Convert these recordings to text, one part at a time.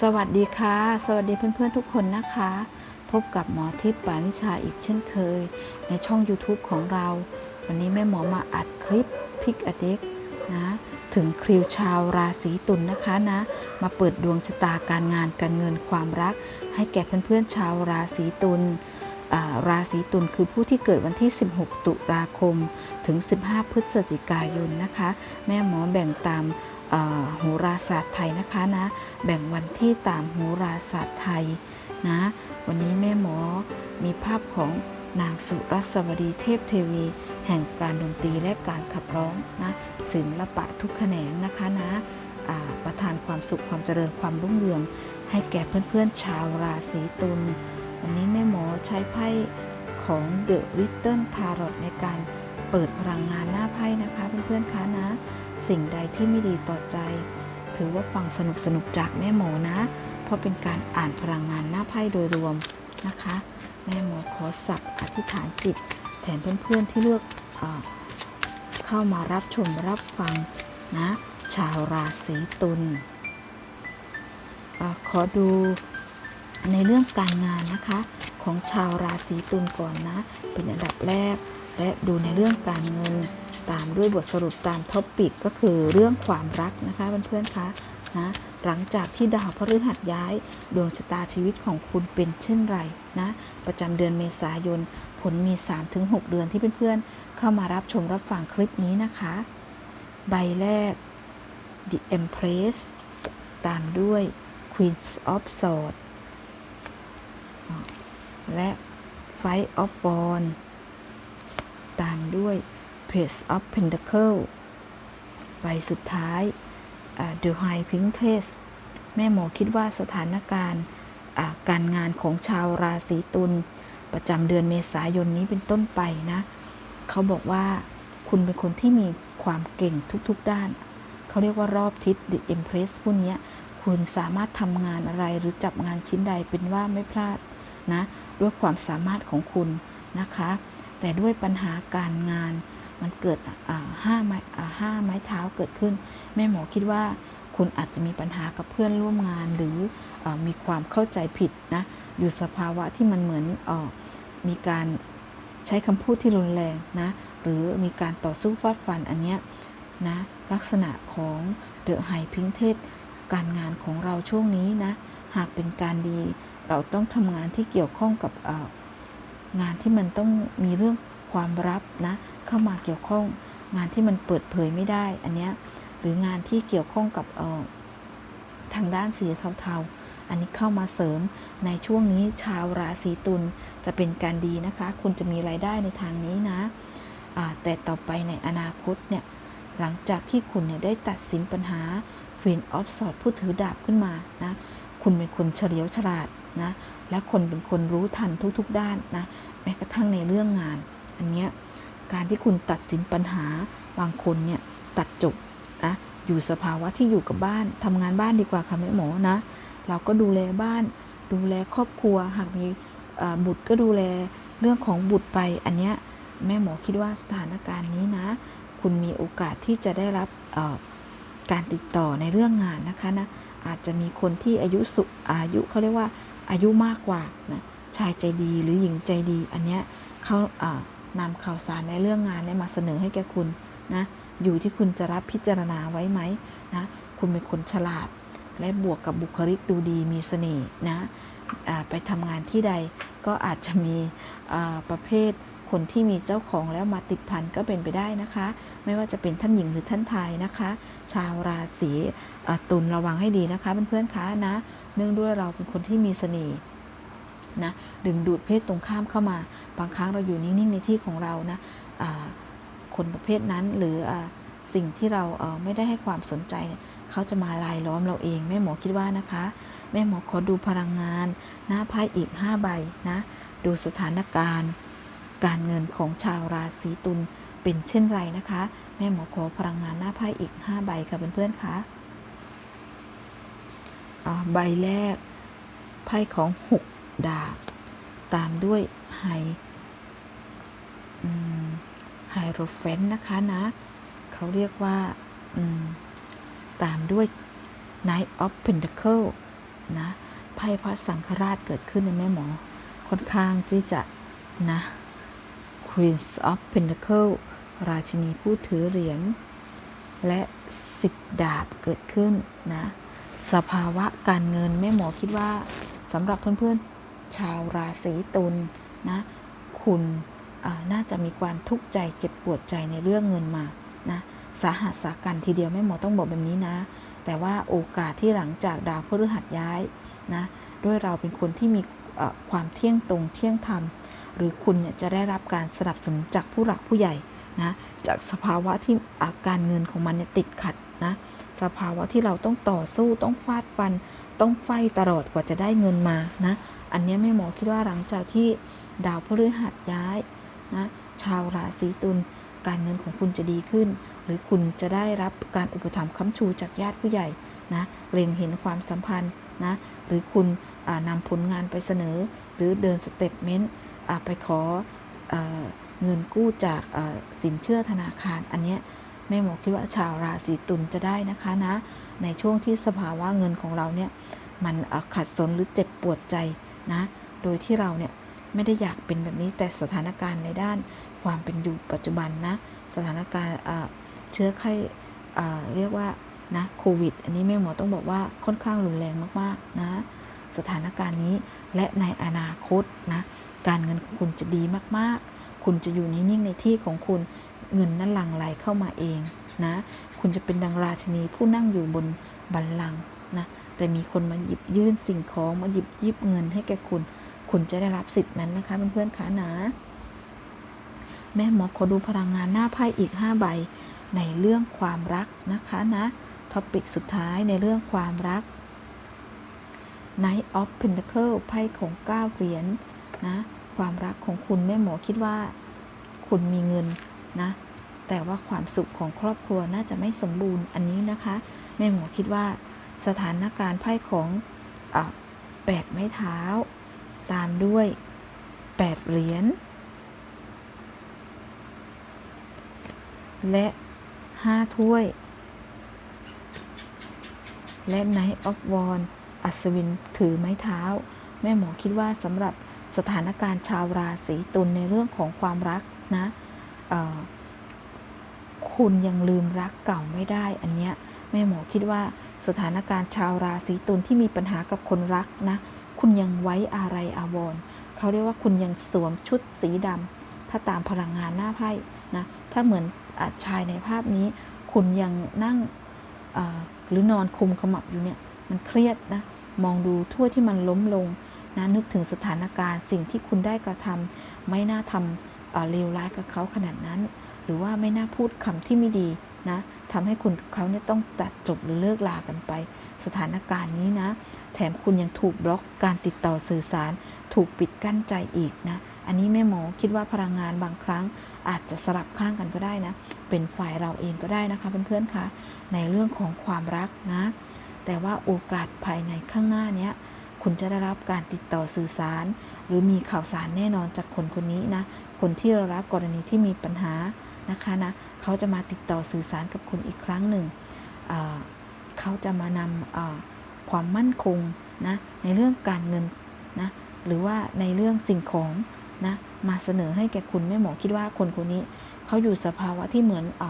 สวัสดีค่ะ สวัสดีเพื่อนๆทุกคนนะคะ พบกับหมอทิพย์ปานิชาอีกเช่นเคย ในช่อง YouTube ของเรา วันนี้แม่หมอมาอัดคลิปพิกอเด็กนะถึงคริวชาวราศีตุลนนะคะนะ มาเปิดดวงชะตาการงานการเงินความรัก ให้แก่เพื่อนๆชาวราศีตุลอ่าราศีตุลคือผู้ที่เกิดวันที่ 16 ตุลาคม ถึง 15 พฤศจิกายนนะคะ แม่หมอแบ่งตาม โหราศาสตร์ไทยนะคะนะ แบ่งวันที่ตามโหราศาสตร์ไทยนะ วันนี้แม่หมอมีภาพของนางสุรัสวดีเทพเทวี แห่งการดนตรีและการขับร้องนะศิละปะทุกแขนงนะคะนะประทานความสุขความเจริญความรุ่งเรือง ให้แก่เพื่อนๆชาวราศีตุลวันนี้แม่หมอใช้ไพ่ของ The Little Tarot ในการ เปิดพลังงานหน้าไพ่นะคะเพื่อนๆคะนะ สิ่งใดที่ไม่ดีต่อใจ ถือว่าฟังสนุกสนุกจากแม่หมอนะ เพราะเป็นการอ่านพลังงานหน้าไพ่โดยรวมนะคะ แม่หมอขอสับอธิษฐานจิต แทนเพื่อนๆที่เลือกเอเข้ามารับชมรับฟังนะ ชาวราศีตุลอขอดูในเรื่องการงานนะคะ ของชาวราศีตุลก่อนนะ เป็นอันดับแรก และดูในเรื่องการเงินตามด้วยบทสรุปตามท็อปปิกก็คือเรื่องความรักนะคะเพื่อนๆคะนะหลังจากที่ดาวพฤหัสย้าย ดวงชะตาชีวิตของคุณเป็นเช่นไรนะประจำเดือนเมษายน ผลมี 3-6 เดือนที่เพื่อนๆ เข้ามารับชมรับฟังคลิปนี้นะคะ ใบแรก The Empress ตามด้วย Queen of Swords และ Five of Wands ตามด้วย Page of Pentacle ใบสุดท้าย The High Princess แม่หมอคิดว่าสถานการณ์การงานของชาวราศีตุลประจำเดือนเมษายนนี้เป็นต้นไปนะ เขาบอกว่าคุณเป็นคนที่มีความเก่งทุกๆด้าน เขาเรียกว่ารอบทิศ The Empress ผู้นี้คุณสามารถทำงานอะไรหรือจับงานชิ้นใดเป็นว่าไม่พลาดนะ ด้วยความสามารถของคุณนะคะ แต่ด้วยปัญหาการงานมันเกิดห้าไม้ห้าไม้เท้าเกิดขึ้น แม่หมอคิดว่าคุณอาจจะมีปัญหากับเพื่อนร่วมงาน หรืออมีความเข้าใจผิดนะอยู่สภาวะที่มันเหมือนอมีการใช้คำพูดที่รุนแรงนะหรือมีการต่อสู้ฟาดฟันอันเนี้ยนะลักษณะของเดอะไฮพิงเทสการงานของเราช่วงนี้นะหากเป็นการดีเราต้องทำงานที่เกี่ยวข้องกับ งานที่มันต้องมีเรื่องความลับนะเข้ามาเกี่ยวข้อง งานที่มันเปิดเผยไม่ได้ อันเนี้ยหรืองานที่เกี่ยวข้องกับเออทางด้านสีเทาๆ อันนี้เข้ามาเสริมในช่วงนี้ชาวราศีตุลจะเป็นการดีนะคะ คุณจะมีรายได้ในทางนี้นะแต่ต่อไปในอนาคตเนี่ยหลังจากที่คุณเนี่ยได้ตัดสินปัญหาฟินออฟสอดผู้ถือดาบขึ้นมานะคุณเป็นคนเฉลียวฉลาดนะ และคนเป็นคนรู้ทันทุกๆด้านนะแม้กระทั่งในเรื่องงาน อันเนี้ยการที่คุณตัดสินปัญหาบางคนเนี่ยตัดจบนะอยู่สภาวะที่อยู่กับบ้านทำงานบ้านดีกว่าค่ะแม่หมอนะ เราก็ดูแลบ้าน ดูแลครอบครัว หากมีบุตรก็ดูแลเรื่องของบุตรไป อันเนี้ยแม่หมอคิดว่าสถานการณ์นี้นะ คุณมีโอกาสที่จะได้รับการติดต่อในเรื่องงานนะคะนะอาจจะมีคนที่อายุสุอายุเขาเรียกว่า อายุมากกว่านะชายใจดีหรือหญิงใจดี อันเนี้ยเขานำข่าวสารในเรื่องงานเนี่ยมาเสนอให้แก่คุณนะอยู่ที่คุณจะรับพิจารณาไว้ไหมนะคุณเป็นคนฉลาด และบวกกับบุคลิกดูดีมีเสน่ห์นะไปทำงานที่ใดก็อาจจะมีประเภทคนที่มีเจ้าของแล้วมาติดพันก็เป็นไปได้นะคะ ไม่ว่าจะเป็นท่านหญิงหรือท่านชายนะคะ ชาวราศีตุลระวังให้ดีนะคะเพื่อนๆคะนะ เนื่องด้วยเราเป็นคนที่มีเสน่ห์นะดึงดูดเพศตรงข้ามเข้ามา บางครั้งเราอยู่นิ่งๆในที่ของเรานะคนประเภทนั้นหรืออสิ่งที่เราเไม่ได้ให้ความสนใจเนี่ยเขาจะมาลายล้อมเราเอง แม่หมอคิดว่านะคะ แม่หมอขอดูพลังงานหน้าไพ่อีก 5 ใบนะ ดูสถานการณ์ การเงินของชาวราศีตุลเป็นเช่นไรนะคะ แม่หมอขอพลังงานหน้าไพ่อีก 5 ใบค่ะเพื่อนๆคะอ่า ใบแรก ไพ่ของ6ดาบ ตามด้วยไฮไฮโรเฟนนะคะนะ เขาเรียกว่า ตามด้วย Knight of Pentacle นะ ไพ่พระสังฆราชเกิดขึ้นในแม่หมอ ค่อนข้างที่จะ นะ Queen of Pentacle ราชินีผู้ถือเหรียญ และสิบดาบเกิดขึ้นนะ สภาวะการเงินแม่หมอคิดว่าสำหรับเพื่อนๆชาวราศีตุลนะคุณน่าจะมีความทุกข์ใจเจ็บปวดใจในเรื่องเงินมานะสาหัสสากันทีเดียวแม่หมอต้องบอกแบบนี้นะ แต่ว่าโอกาสที่หลังจากดาวพฤหัสย้ายนะด้วยเราเป็นคนที่มีความเที่ยงตรงเที่ยงธรรม หรือคุณเนี่ยจะได้รับการสนับสนุนจากผู้หลักผู้ใหญ่นะจากสภาวะที่อาการเงินของมันเนี่ยติดขัด นะ สภาวะที่เราต้องต่อสู้ต้องฟาดฟัน ต้องไฟตลอดกว่าจะได้เงินมานะ อันนี้แม่หมอคิดว่าหลังจากที่ดาวพฤหัสย้ายนะชาวราศีตุลการเงินของคุณจะดีขึ้น หรือคุณจะได้รับการอุปถัมภ์ค้ำชูจากญาติผู้ใหญ่นะเล็งเห็นความสัมพันธ์นะหรือคุณอ่านำผลงานไปเสนอ หรือเดินสเต็ปเมนต์ไปขอเอเงินกู้จากสินเชื่อธนาคารอันเนี้ย ม่หมอคิดว่าชาวราศีตุลจะได้นะคะนะ ในช่วงที่สภาวะเงินของเราเนี่ยมันขัดสนหรือเจ็บปวดใจนะ โดยที่เราเนี่ยไม่ได้อยากเป็นแบบนี้แต่สถานการณ์ในด้านความเป็นอยู่ปัจจุบันนะ สถานการณ์เชื้อไข้เอ่อเรียกว่านะโควิด อันนี้แม่หมอต้องบอกว่าค่อนข้างรุนแรงมากๆนะ สถานการณ์นี้และในอนาคตนะ การเงินของคุณจะดีมากๆ คุณจะอยู่นิ่งๆในที่ของคุณ เงินนั้นหลั่งไหลเข้ามาเองนะ คุณจะเป็นดังราชนีผู้นั่งอยู่บนบัลลังก์นะ แต่มีคนมาหยิบยื่นสิ่งของมาหยิบยิบเงินให้แก่คุณ คุณจะได้รับสิทธิ์นั้นนะคะเพื่อนๆคะนะ แม่หมอขอดูพลังงานหน้าไพ่อีก 5 ใบ ในเรื่องความรักนะคะนะท็อปิกสุดท้ายในเรื่องความรัก Knight of Pentacle ไพ่ของ9เหรียญนะ ความรักของคุณแม่หมอคิดว่า คุณมีเงิน นะ แต่ว่าความสุขของครอบครัวน่าจะไม่สมบูรณ์อันนี้นะคะแม่หมอคิดว่าสถานการณ์ไพ่ของอแปดไม้เท้า ตามด้วยแปดเหรียญและห้าถ้วย และ Knight of Wands อัศวินถือไม้เท้า แม่หมอคิดว่าสำหรับสถานการณ์ชาวราศีตุลในเรื่องของความรักนะ คุณยังลืมรักเก่าไม่ได้ อันเนี้ยแม่หมอคิดว่าสถานการณ์ชาวราศีตุลที่มีปัญหากับคนรักนะ คุณยังไว้อะไรอาวรเขาเรียกว่าคุณยังสวมชุดสีดำถ้าตามพลังงานหน้าไพ่นะ ถ้าเหมือนอาชายในภาพนี้ คุณยังนั่งหรือนอนคุมขมับอยู่เนี่ย มันเครียดนะ มองดูทั่วที่มันล้มลงนะนึกถึงสถานการณ์สิ่งที่คุณได้กระทำไม่น่าทำ เลวร้ายกับเขาขนาดนั้น หรือว่าไม่น่าพูดคำที่ไม่ดีนะทำให้คุณกับเขาเนี่ยต้องตัดจบหรือเลิกลากันไป สถานการณ์นี้นะ แถมคุณยังถูกบล็อกการติดต่อสื่อสาร ถูกปิดกั้นใจอีกนะอันนี้แม่หมอคิดว่าพลังงานบางครั้งอาจจะสลับข้างกันก็ได้นะ เป็นฝ่ายเราเองก็ได้นะคะเพื่อนๆคะในเรื่องของความรักนะ แต่ว่าโอกาสภายในข้างหน้านี้คุณจะได้รับการติดต่อสื่อสาร หรือมีข่าวสารแน่นอนจากคนคนนี้นะ คนที่เรารักกรณีที่มีปัญหานะคะนะเขาจะมาติดต่อสื่อสารกับคุณอีกครั้งหนึ่งเขาจะมานำความมั่นคงนะในเรื่องการเงินนะหรือว่าในเรื่องสิ่งของนะมาเสนอให้แก่คุณแม่หมอคิดว่าคนคนนี้เขาอยู่สภาวะที่เหมือนอ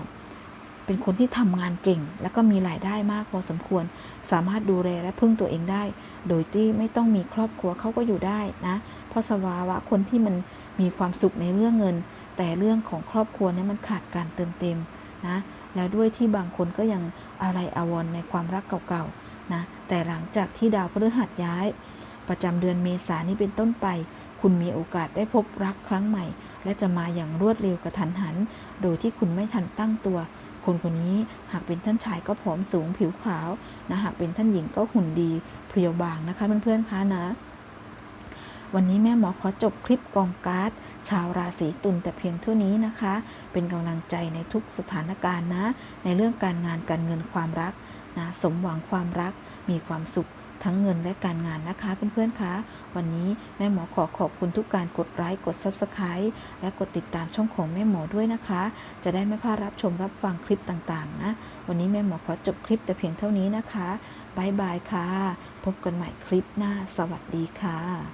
เป็นคนที่ทำงานเก่ง แล้วก็มีรายได้มากพอสมควร สามารถดูแลและพึ่งตัวเองได้ โดยที่ไม่ต้องมีครอบครัวเขาก็อยู่ได้นะเพราะสภาวะคนที่มัน มีความสุขในเรื่องเงิน แต่เรื่องของครอบครัวเนี่ยมันขาดการเติมเต็มนะแล้วด้วยที่บางคนก็ยังอะไรอาวรในความรักเก่าๆนะแต่หลังจากที่ดาวพฤหัสย้าย ประจำเดือนเมษานนี้เป็นต้นไป คุณมีโอกาสได้พบรักครั้งใหม่ และจะมาอย่างรวดเร็วกระทันหัน โดยที่คุณไม่ทันตั้งตัว คนคนนี้หากเป็นท่านชายก็ผอมสูงผิวขาวนะหากเป็นท่านหญิงก็หุ่นดีเพรียวบางนะคะเพื่อนๆคะนะ วันนี้แม่หมอขอจบคลิปกองการ์ด ชาวราศีตุลแต่เพียงเท่านี้นะคะ เป็นกำลังใจในทุกสถานการณ์นะ ในเรื่องการงานการเงินความรักนะสมหวังความรักมีความสุขทั้งเงินและการงานนะคะเพื่อนๆคะ วันนี้แม่หมอขอขอบคุณทุกการกดไลค์กด Subscribe และกดติดตามช่องของแม่หมอด้วยนะคะ จะได้ไม่พลาดรับชมรับฟังคลิปต่างๆนะ วันนี้แม่หมอขอจบคลิปแต่เพียงเท่านี้นะคะบายบายค่ะ พบกันใหม่คลิปหน้า สวัสดีค่ะ